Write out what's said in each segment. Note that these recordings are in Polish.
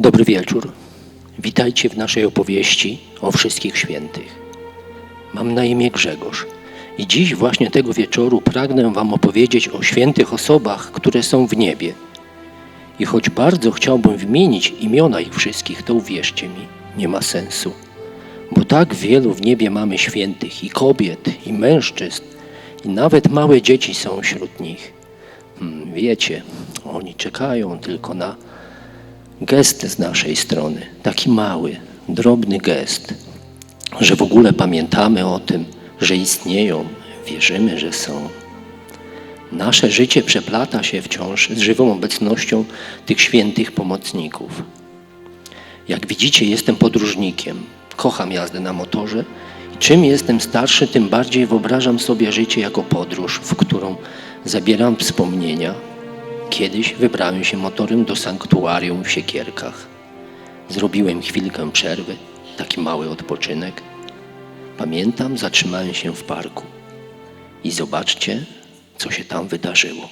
Dobry wieczór. Witajcie w naszej opowieści o wszystkich świętych. Mam na imię Grzegorz i dziś właśnie tego wieczoru pragnę Wam opowiedzieć o świętych osobach, które są w niebie. I choć bardzo chciałbym wymienić imiona ich wszystkich, to uwierzcie mi, nie ma sensu. Bo tak wielu w niebie mamy świętych i kobiet, i mężczyzn, i nawet małe dzieci są wśród nich. Hmm, wiecie, oni czekają tylko na gest z naszej strony, taki mały, drobny gest, że w ogóle pamiętamy o tym, że istnieją, wierzymy, że są. Nasze życie przeplata się wciąż z żywą obecnością tych świętych pomocników. Jak widzicie, jestem podróżnikiem, kocham jazdę na motorze i czym jestem starszy, tym bardziej wyobrażam sobie życie jako podróż, w którą zabieram wspomnienia, Kiedyś wybrałem się motorem do sanktuarium w Siekierkach. Zrobiłem chwilkę przerwy, taki mały odpoczynek. Pamiętam, zatrzymałem się w parku. I zobaczcie, co się tam wydarzyło.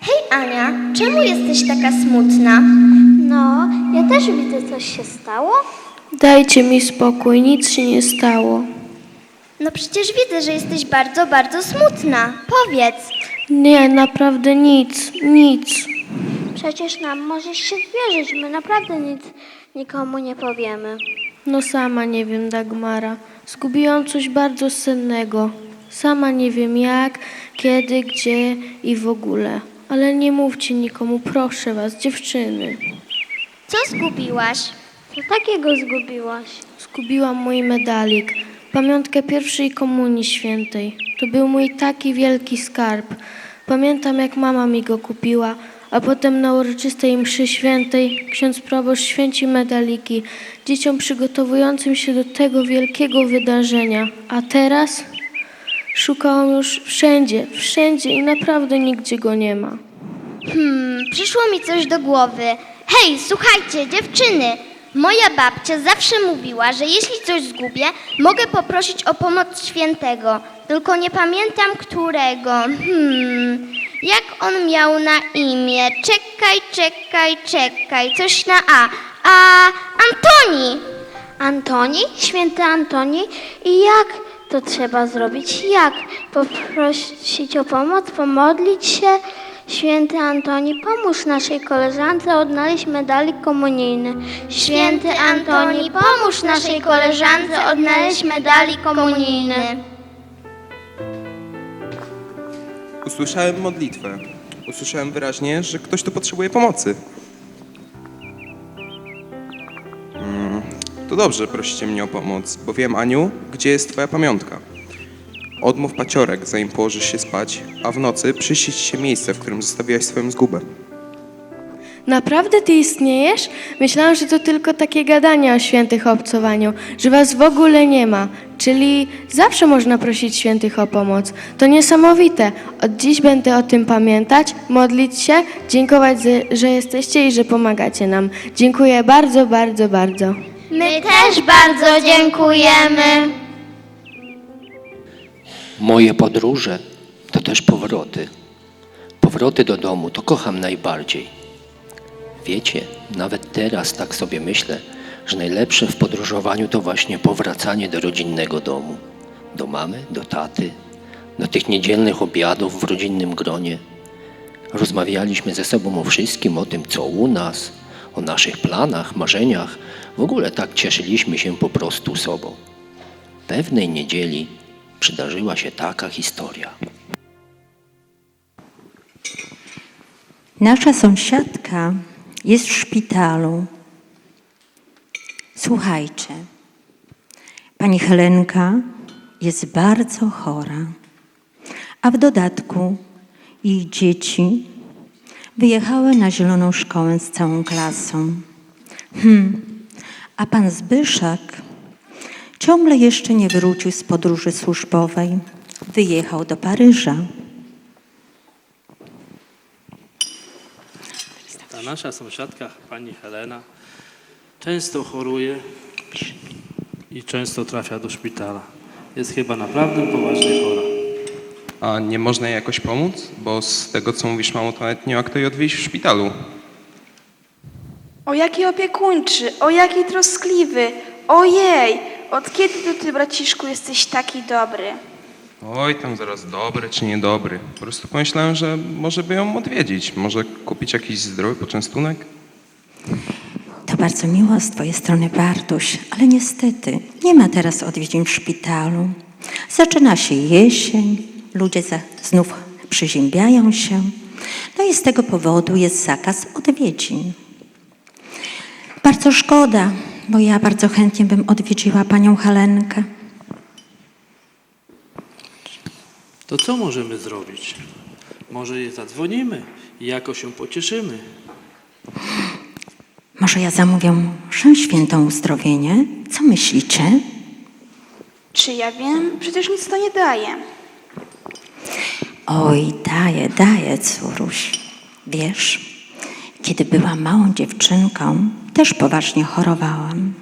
Hej Ania, czemu jesteś taka smutna? No, ja też widzę, coś się stało. Dajcie mi spokój, nic się nie stało. No przecież widzę, że jesteś bardzo, bardzo smutna. Powiedz. Nie, naprawdę nic, nic. Przecież nam możesz się zwierzyć, my naprawdę nic nikomu nie powiemy. No sama nie wiem, Dagmara. Zgubiłam coś bardzo cennego. Sama nie wiem jak, kiedy, gdzie i w ogóle. Ale nie mówcie nikomu, proszę was, dziewczyny. Co zgubiłaś? Co takiego zgubiłaś? Zgubiłam mój medalik, pamiątkę pierwszej komunii świętej. To był mój taki wielki skarb. Pamiętam, jak mama mi go kupiła, a potem na uroczystej mszy świętej ksiądz proboszcz święci medaliki dzieciom przygotowującym się do tego wielkiego wydarzenia. A teraz szukałam już wszędzie, wszędzie i naprawdę nigdzie go nie ma. Hmm, przyszło mi coś do głowy. Hej, słuchajcie, dziewczyny! Moja babcia zawsze mówiła, że jeśli coś zgubię, mogę poprosić o pomoc świętego. Tylko nie pamiętam którego. Hmm, jak on miał na imię? Czekaj, czekaj, czekaj. Coś na A. A Antoni! Antoni? Święty Antoni? I jak to trzeba zrobić? Jak? Poprosić o pomoc, pomodlić się? Święty Antoni, pomóż naszej koleżance odnaleźć medalik komunijny. Święty Antoni, pomóż naszej koleżance odnaleźć medalik komunijny. Usłyszałem modlitwę. Usłyszałem wyraźnie, że ktoś tu potrzebuje pomocy. Mm, to dobrze, prosicie mnie o pomoc, bo wiem, Aniu, gdzie jest twoja pamiątka. Odmów paciorek, zanim położysz się spać, a w nocy ci się miejsce, w którym zostawiłaś swoją zgubę. Naprawdę ty istniejesz? Myślałam, że to tylko takie gadanie o świętych obcowaniu, że was w ogóle nie ma. Czyli zawsze można prosić świętych o pomoc. To niesamowite. Od dziś będę o tym pamiętać, modlić się, dziękować, że- że jesteście i że pomagacie nam. Dziękuję bardzo, bardzo, bardzo. My też bardzo dziękujemy. Moje podróże to też powroty. Powroty do domu to kocham najbardziej. Wiecie, nawet teraz tak sobie myślę, że najlepsze w podróżowaniu to właśnie powracanie do rodzinnego domu. Do mamy, do taty, do tych niedzielnych obiadów w rodzinnym gronie. Rozmawialiśmy ze sobą o wszystkim, o tym, co u nas, o naszych planach, marzeniach. W ogóle tak cieszyliśmy się po prostu sobą. Pewnej niedzieli przydarzyła się taka historia. Nasza sąsiadka jest w szpitalu. Słuchajcie, pani Helenka jest bardzo chora, a w dodatku jej dzieci wyjechały na zieloną szkołę z całą klasą. Hmm, a pan Zbyszek ciągle jeszcze nie wrócił z podróży służbowej. Wyjechał do Paryża. Ta nasza sąsiadka, pani Helena, często choruje i często trafia do szpitala. Jest chyba naprawdę poważnie chora. A nie można jej jakoś pomóc? Bo z tego, co mówisz, mamo, to nawet nie ma kto jej odwieźć w szpitalu. O jaki opiekuńczy, o jaki troskliwy. Ojej, od kiedy to ty, braciszku, jesteś taki dobry? Oj, tam zaraz dobry czy niedobry. Po prostu pomyślałem, że może by ją odwiedzić. Może kupić jakiś zdrowy poczęstunek? To bardzo miło z Twojej strony, Bartuś, ale niestety nie ma teraz odwiedzin w szpitalu. Zaczyna się jesień, ludzie za, znów przyziębiają się, no i z tego powodu jest zakaz odwiedzin. Bardzo szkoda, bo ja bardzo chętnie bym odwiedziła panią Helenkę. To co możemy zrobić? Może jej zadzwonimy i jakoś się pocieszymy. Może ja zamówię mszę świętą uzdrowienie? Co myślicie? Czy ja wiem? Przecież nic to nie daje. Oj, daję, daję, córuś. Wiesz, kiedy byłam małą dziewczynką, też poważnie chorowałam.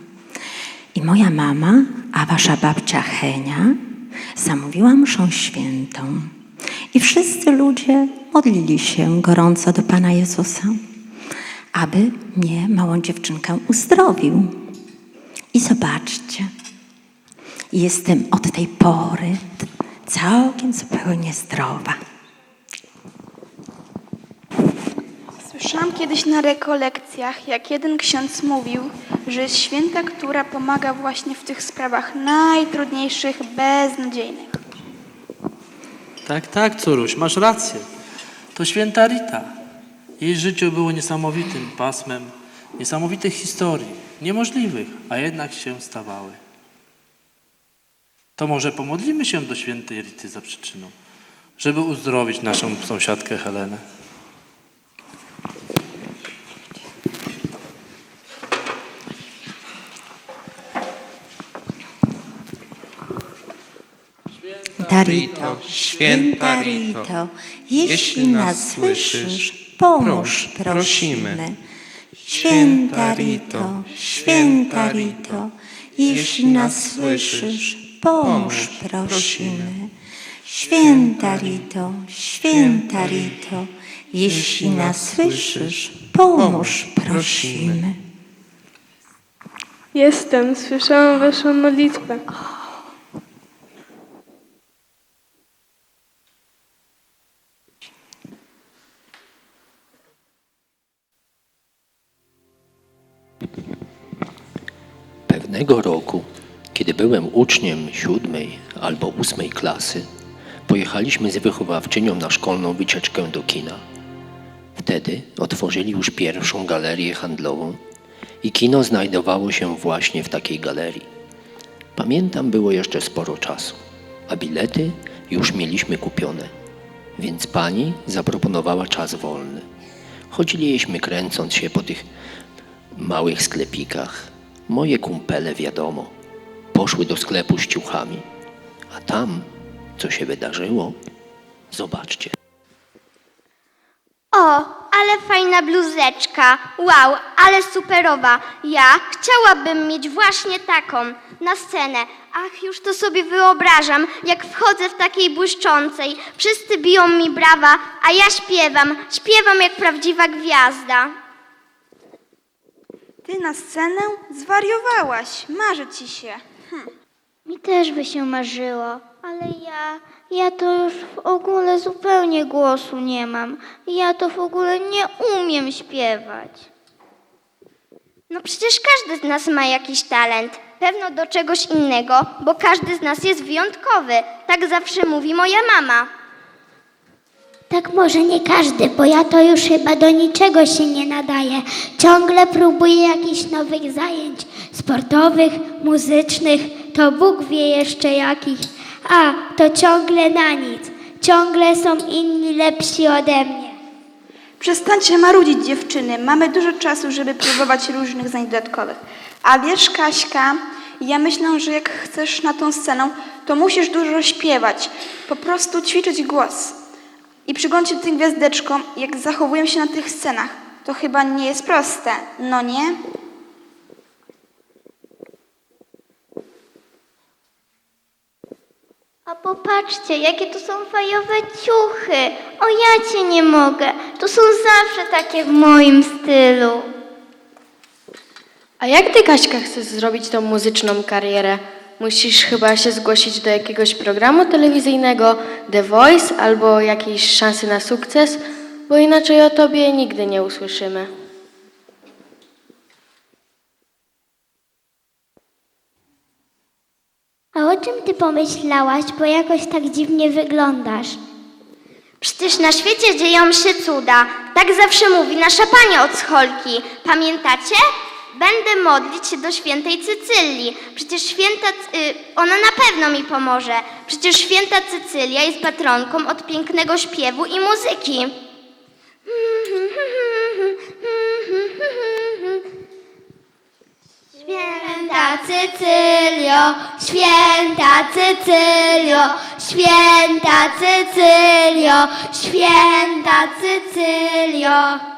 I moja mama, a wasza babcia Henia, zamówiła mszę świętą. I wszyscy ludzie modlili się gorąco do Pana Jezusa, aby mnie, małą dziewczynkę, uzdrowił. I zobaczcie, jestem od tej pory całkiem zupełnie zdrowa. Słyszałam kiedyś na rekolekcjach, jak jeden ksiądz mówił, że jest święta, która pomaga właśnie w tych sprawach najtrudniejszych, beznadziejnych. Tak, tak, córuś, masz rację. To święta Rita. Jej życie było niesamowitym pasmem niesamowitych historii, niemożliwych, a jednak się stawały. To może pomodlimy się do świętej Rity za przyczyną, żeby uzdrowić naszą sąsiadkę Helenę. Darito, święta Rito, jeśli nas słyszysz, pomóż, prosimy. Święta Rito, święta Rito, jeśli nas słyszysz, pomóż, prosimy. Święta Rito, święta Rito, jeśli nas słyszysz, pomóż, prosimy. Jestem, słyszałam waszą modlitwę. Pewnego roku, kiedy byłem uczniem siódmej albo ósmej klasy, pojechaliśmy z wychowawczynią na szkolną wycieczkę do kina. Wtedy otworzyli już pierwszą galerię handlową i kino znajdowało się właśnie w takiej galerii. Pamiętam, było jeszcze sporo czasu, a bilety już mieliśmy kupione, więc pani zaproponowała czas wolny. Chodziliśmy kręcąc się po tych małych sklepikach. Moje kumpele, wiadomo, poszły do sklepu z ciuchami. A tam, co się wydarzyło, zobaczcie. O, ale fajna bluzeczka. Wow, ale superowa. Ja chciałabym mieć właśnie taką na scenę. Ach, już to sobie wyobrażam, jak wchodzę w takiej błyszczącej. Wszyscy biją mi brawa, a ja śpiewam. Śpiewam jak prawdziwa gwiazda. Ty na scenę zwariowałaś, marzy ci się. Mi też by się marzyło, ale ja, ja to już w ogóle zupełnie głosu nie mam. Ja to w ogóle nie umiem śpiewać. No przecież każdy z nas ma jakiś talent. Pewno do czegoś innego, bo każdy z nas jest wyjątkowy. Tak zawsze mówi moja mama. Tak może nie każdy, bo ja to już chyba do niczego się nie nadaję. Ciągle próbuję jakichś nowych zajęć sportowych, muzycznych, to Bóg wie jeszcze jakich. A, to ciągle na nic. Ciągle są inni lepsi ode mnie. Przestańcie marudzić dziewczyny, mamy dużo czasu, żeby próbować różnych zajęć dodatkowych. A wiesz, Kaśka, ja myślę, że jak chcesz na tą scenę, to musisz dużo śpiewać, po prostu ćwiczyć głos. I przyglądać się tym gwiazdeczkom, jak zachowują się na tych scenach. To chyba nie jest proste, no nie? A popatrzcie, jakie to są fajowe ciuchy. O, ja cię nie mogę. To są zawsze takie w moim stylu. A jak ty, Kaśka, chcesz zrobić tą muzyczną karierę? Musisz chyba się zgłosić do jakiegoś programu telewizyjnego, The Voice albo jakiejś szansy na sukces, bo inaczej o tobie nigdy nie usłyszymy. A o czym ty pomyślałaś, bo jakoś tak dziwnie wyglądasz? Przecież na świecie dzieją się cuda. Tak zawsze mówi nasza pani od scholki. Pamiętacie? Będę modlić się do świętej Cycylii. Przecież święta, y, ona na pewno mi pomoże. Przecież święta Cycylia jest patronką od pięknego śpiewu i muzyki. Święta Cycylio, święta Cycylio, święta Cycylio, święta Cycylio.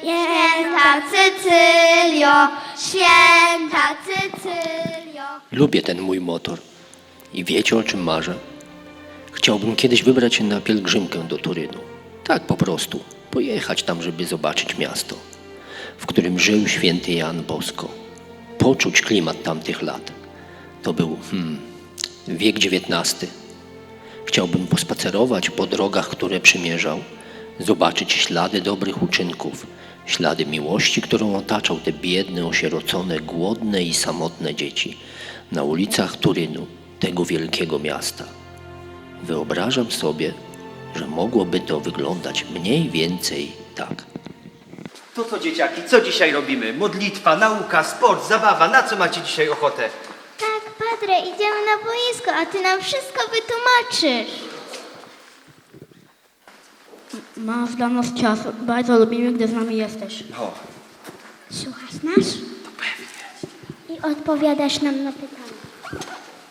Święta Cycylio, święta Cycylio. Lubię ten mój motor. I wiecie o czym marzę? Chciałbym kiedyś wybrać się na pielgrzymkę do Turynu. Tak po prostu. Pojechać tam, żeby zobaczyć miasto, w którym żył święty Jan Bosko. Poczuć klimat tamtych lat. To był hmm, wiek XIX. Chciałbym pospacerować po drogach, które przymierzał, zobaczyć ślady dobrych uczynków, ślady miłości, którą otaczał te biedne, osierocone, głodne i samotne dzieci na ulicach Turynu, tego wielkiego miasta. Wyobrażam sobie, że mogłoby to wyglądać mniej więcej tak. To co dzieciaki, co dzisiaj robimy? Modlitwa, nauka, sport, zabawa. Na co macie dzisiaj ochotę? Tak, Padre, idziemy na boisko, a ty nam wszystko wytłumaczysz. Masz dla nas czas. Bardzo lubimy, gdy z nami jesteś. No, Słuchasz nas? I odpowiadasz nam na pytania.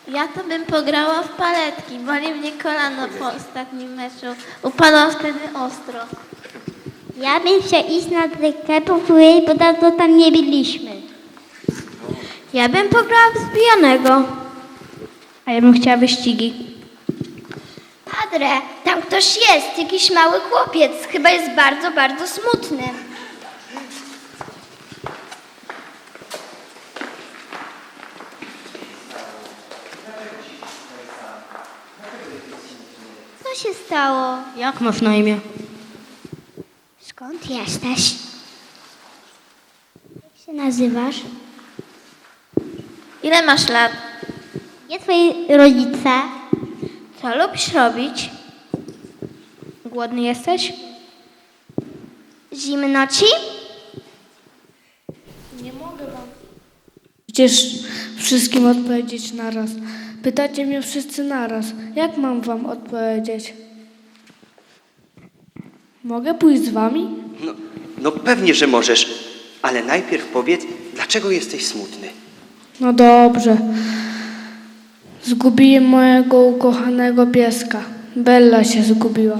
Ja to bym pograła w paletki. Boli mnie kolano po ostatnim meczu. Upadłam wtedy ostro. Ja bym chciał iść na drykę po której, bo dawno tam nie byliśmy. Ja bym pograła w zbijanego. A ja bym chciała wyścigi. Padre, tam ktoś jest, jakiś mały chłopiec. Chyba jest bardzo, bardzo smutny. Co się stało? Jak masz na imię? Skąd jesteś? Jak się nazywasz? Ile masz lat? Gdzie twoi rodzice? Co lubisz robić? Głodny jesteś? Zimno ci? Przecież wszystkim odpowiedzieć naraz. Pytacie mnie wszyscy naraz. Jak mam wam odpowiedzieć? Mogę pójść z wami? no, no pewnie, że możesz. Ale najpierw powiedz, dlaczego jesteś smutny? No dobrze. Zgubiłem mojego ukochanego pieska. Bella się zgubiła.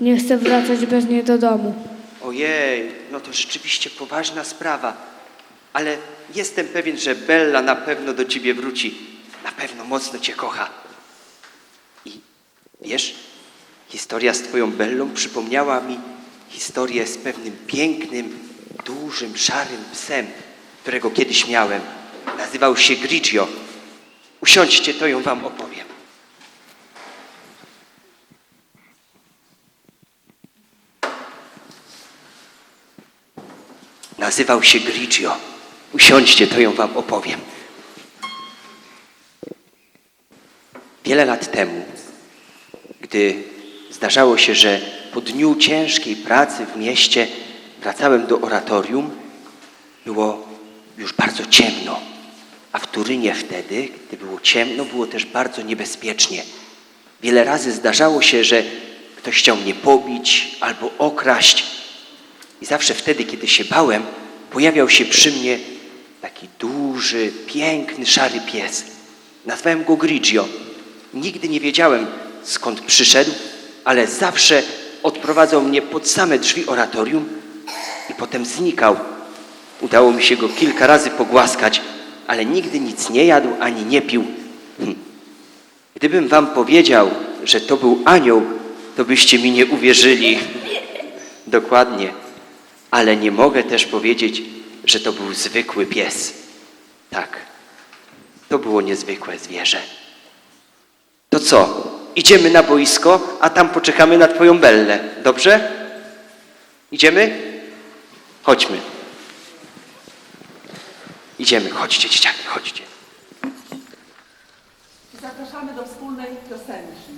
Nie chcę wracać bez niej do domu. Ojej, no to rzeczywiście poważna sprawa. Ale jestem pewien, że Bella na pewno do ciebie wróci. Na pewno mocno cię kocha. I wiesz, historia z twoją Bellą przypomniała mi historię z pewnym pięknym, dużym, szarym psem, którego kiedyś miałem. Nazywał się Grigio. Usiądźcie, to ją wam opowiem. Nazywał się Grigio. Usiądźcie, to ją wam opowiem. Wiele lat temu, gdy zdarzało się, że po dniu ciężkiej pracy w mieście wracałem do oratorium, było już bardzo ciemno. A w Turynie wtedy, gdy było ciemno, było też bardzo niebezpiecznie. Wiele razy zdarzało się, że ktoś chciał mnie pobić albo okraść. I zawsze wtedy, kiedy się bałem, pojawiał się przy mnie taki duży, piękny, szary pies. Nazwałem go Grigio. Nigdy nie wiedziałem, skąd przyszedł, ale zawsze odprowadzał mnie pod same drzwi oratorium i potem znikał. Udało mi się go kilka razy pogłaskać, ale nigdy nic nie jadł ani nie pił. Hm. Gdybym wam powiedział, że to był anioł, to byście mi nie uwierzyli. Dokładnie. Ale nie mogę też powiedzieć, że to był zwykły pies. Tak, to było niezwykłe zwierzę. To co? Idziemy na boisko, a tam poczekamy na twoją Bellę. Dobrze? Idziemy? Chodźmy. Idziemy, chodźcie, dzieciaki, chodźcie. Zapraszamy do wspólnej piosenki.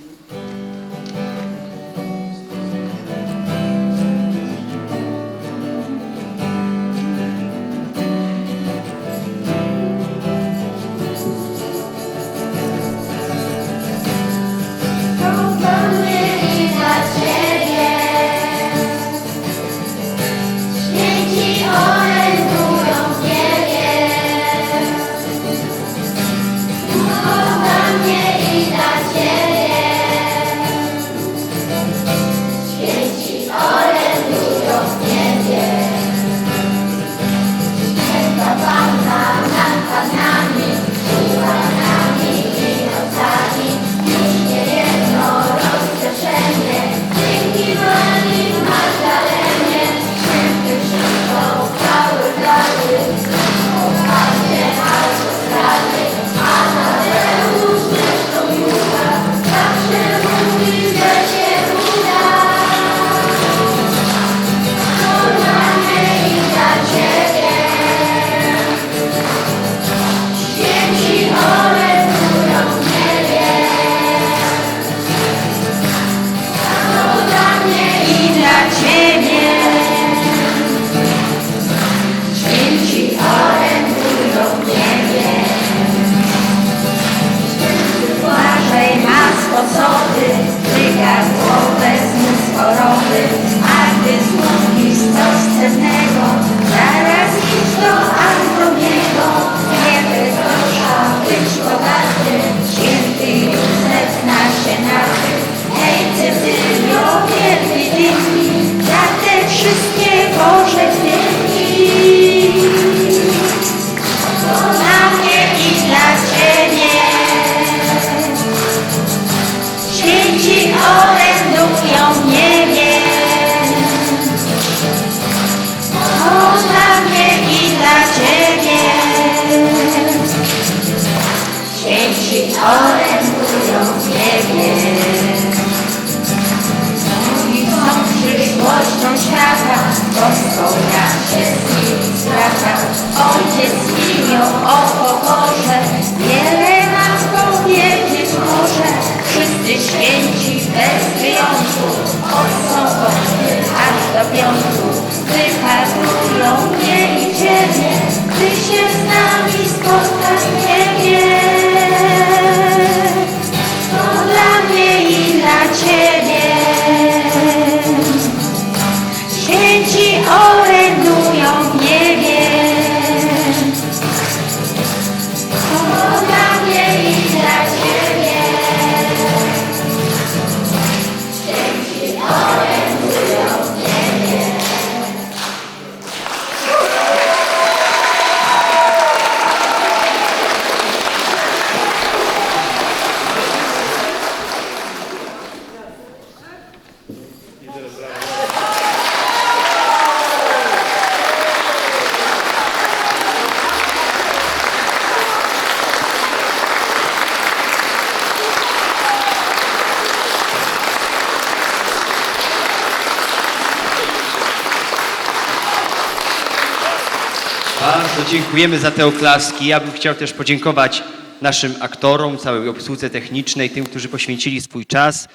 Dziękujemy za te oklaski. Ja bym chciał też podziękować naszym aktorom, całej obsłudze technicznej, tym, którzy poświęcili swój czas.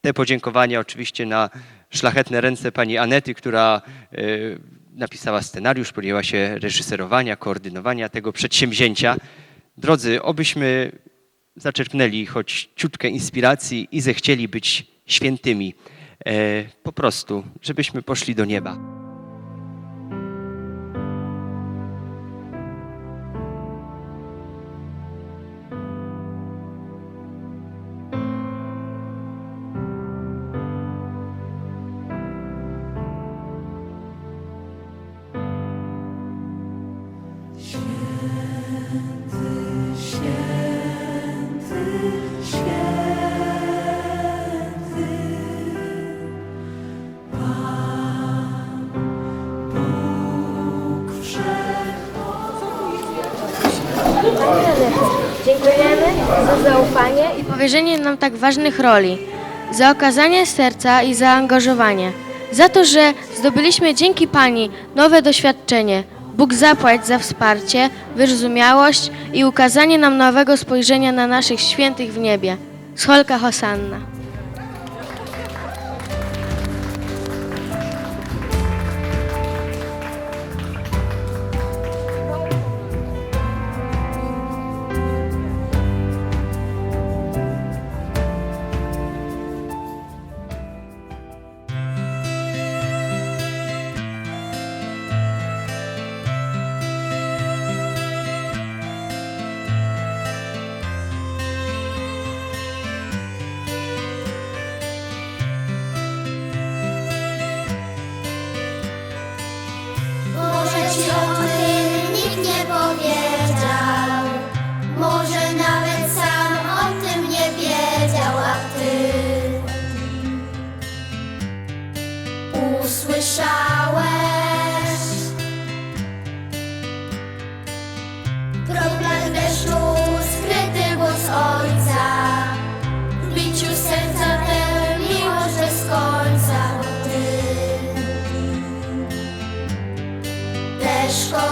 Te podziękowania oczywiście na szlachetne ręce pani Anety, która e, napisała scenariusz, podjęła się reżyserowania, koordynowania tego przedsięwzięcia. Drodzy, obyśmy zaczerpnęli choć ciutkę inspiracji i zechcieli być świętymi. E, po prostu, żebyśmy poszli do nieba. I powierzenie nam tak ważnych roli, za okazanie serca i zaangażowanie, za to, że zdobyliśmy dzięki Pani nowe doświadczenie. Bóg zapłać za wsparcie, wyrozumiałość i ukazanie nam nowego spojrzenia na naszych świętych w niebie. Scholka Hosanna.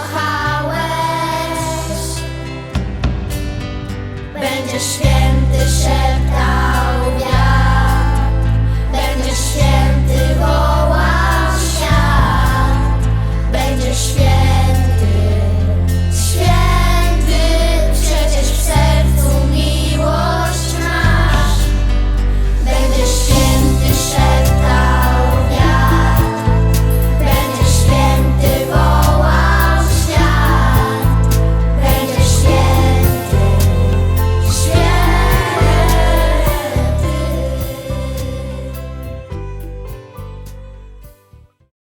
kochałeś, będziesz świetny.